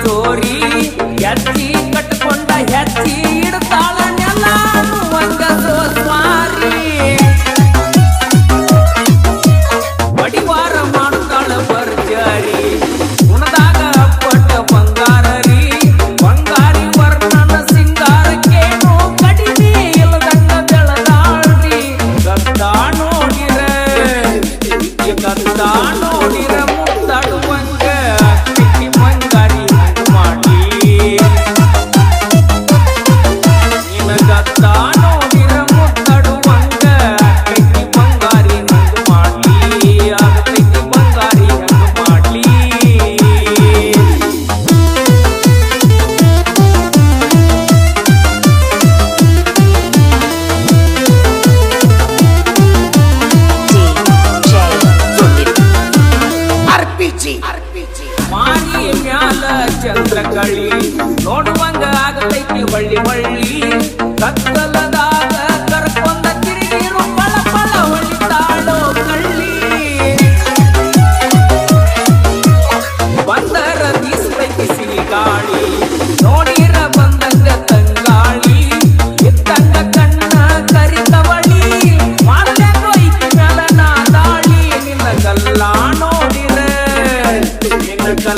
ಚೋರಿ ಎತ್ತಿ ಕಟ್ಕೊಂಡ ಹೆತ್ತಿ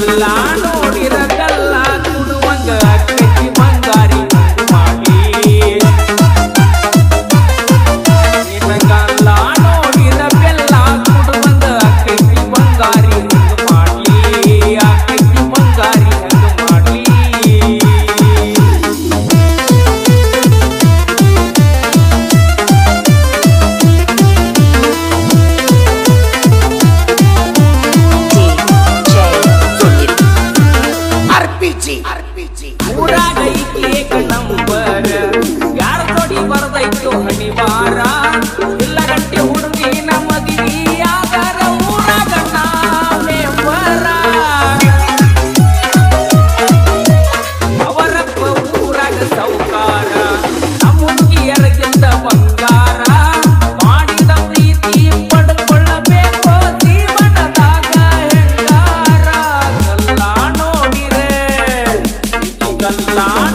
inshallah Allah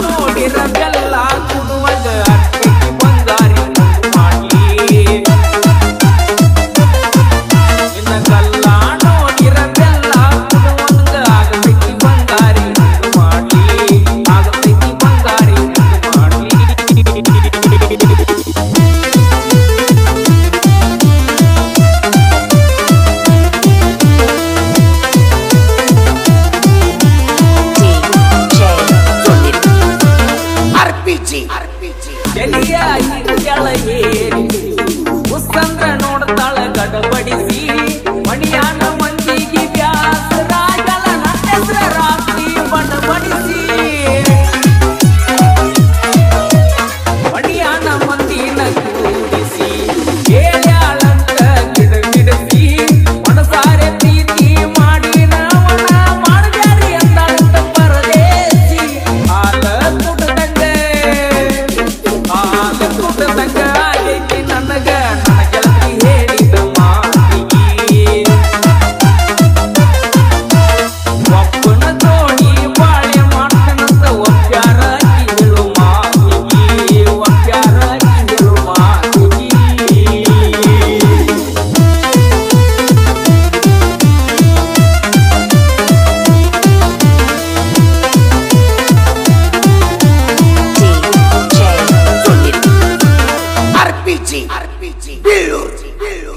RPG. RPG. RPG.